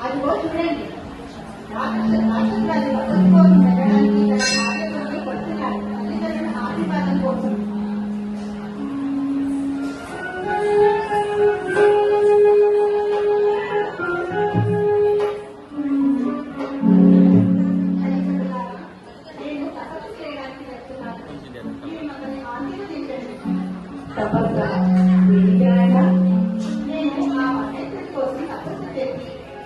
I love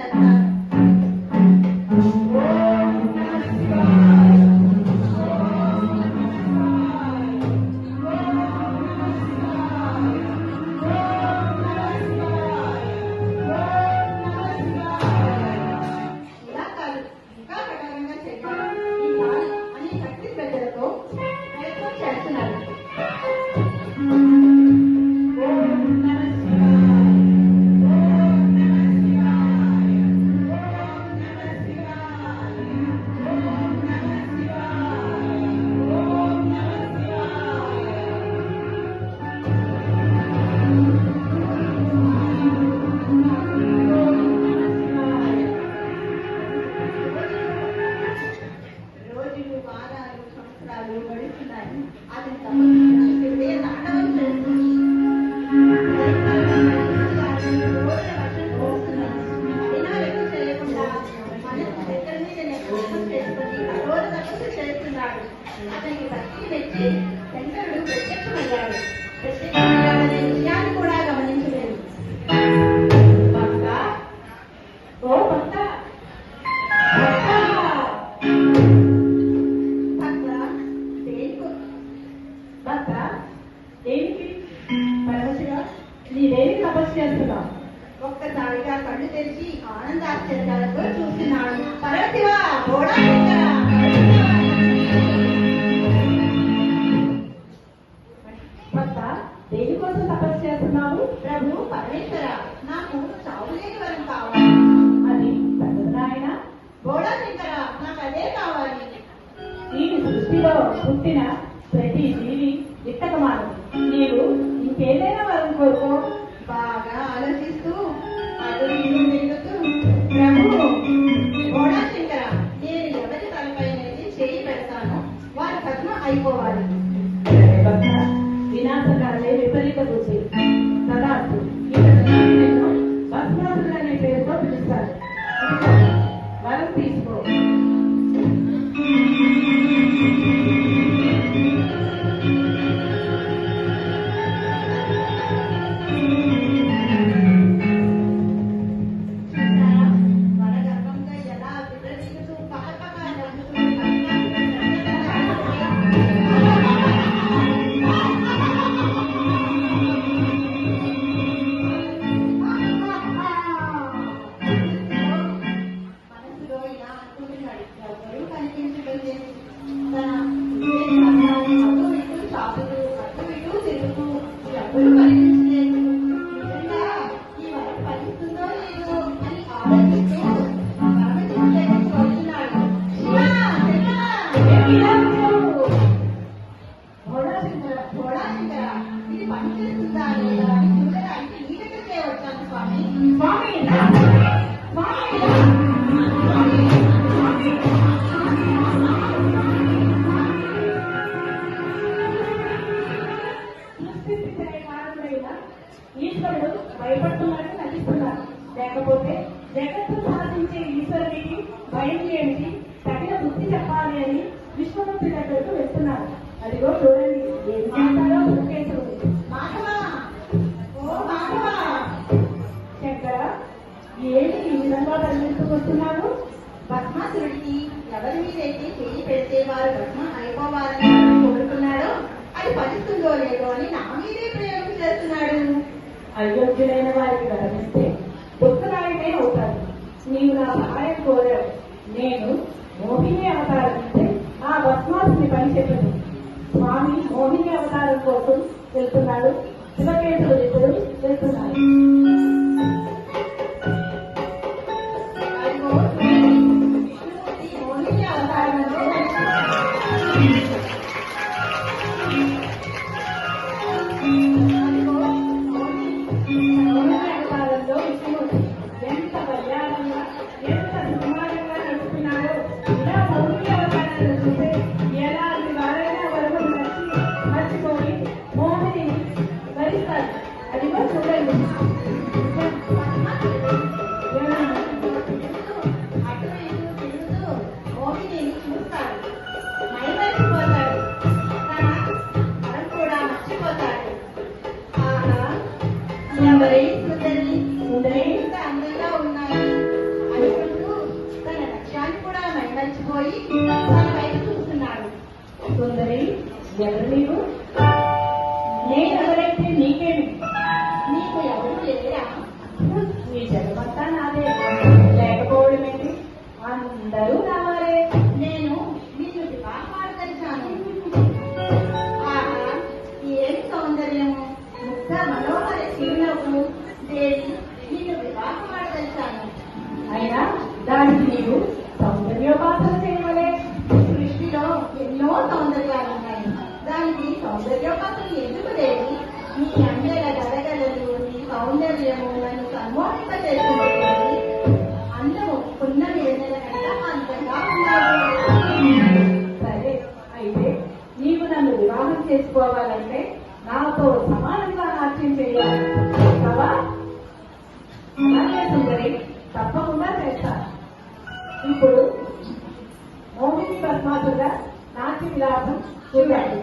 that భూమిలో పుట్టిన ప్రతి జీవి ఇట్టక మారదు నీవు ఇంకేదైనా వరం కోరుకో బాగా ఆలోచిస్తూ అటు ఇల్లు చేయి పెడతాను వారి కథన అయిపోవాలి. వినాశకాలే ఇచ్చే ఈశ్వరుడికి భయం ఏమిటి తగిన బుద్ధి చెప్పాలి అని విష్ణుమూర్తి దగ్గరకు వెళ్తున్నారు. అదిగో చూడండి శంకర ఏమి ఈ విధంగా పరిగెత్తుకొస్తున్నావు భస్మాసురుడికి ఎవరి మీదైతే చేయి పెడితే వారు పద్మ అయిపోవాలని కోరుకున్నాడో అది ఫలిస్తుందో లేదో అని నా మీదే ప్రయోగం చేస్తున్నాడు. అయోగ్యులైన వారికి గమనిస్తే పుస్తకాలనే అవుతారు. నా నేను మోహిని అవతారం అంటే ఆ భస్మాసుని పని చెప్పదు స్వామి మోహిని అవతారం కోసం వెళ్తున్నాడు. శివకేతుడు ఇద్దరు వెళ్తున్నాడు. విష్ణుమూర్తి మోహిని అవతారంలో సుందరి సుందరి అందంగా ఉన్నాయి. అనుకుంటూ తన లక్ష్యాన్ని కూడా మైమరిచిపోయి తన వైపు చూస్తున్నాడు. సుందరి ఎవరు నీవు? నేను ఎవరైతే నీకేమి నీకు ఎవరు లేరా? నీ జగమంతా నాదే. లేకపోవడమేంటి? అందరూ నా చేసుకోవాలంటే నాతో సమానంగా నాట్యం చేయాలి. సుందరి తప్పకుండా చేస్తాను ఇప్పుడు మోహిని పద్మాసుగా నాట్యం లాభం చూడాలి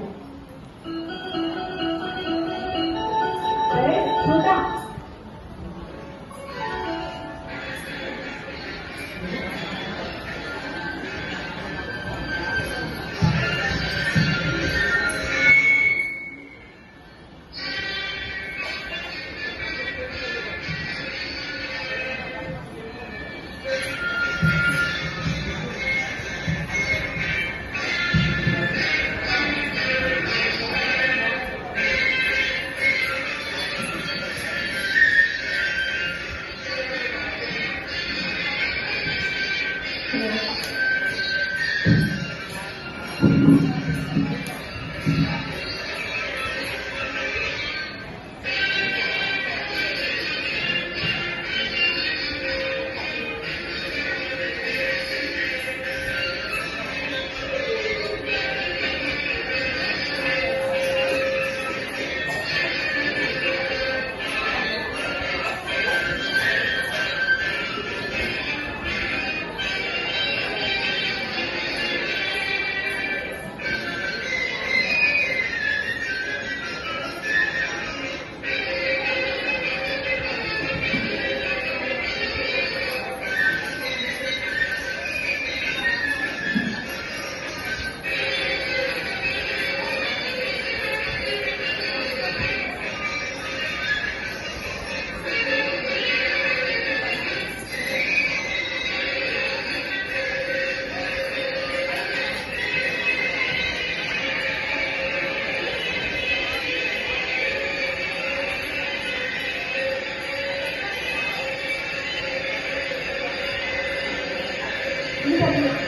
you. don't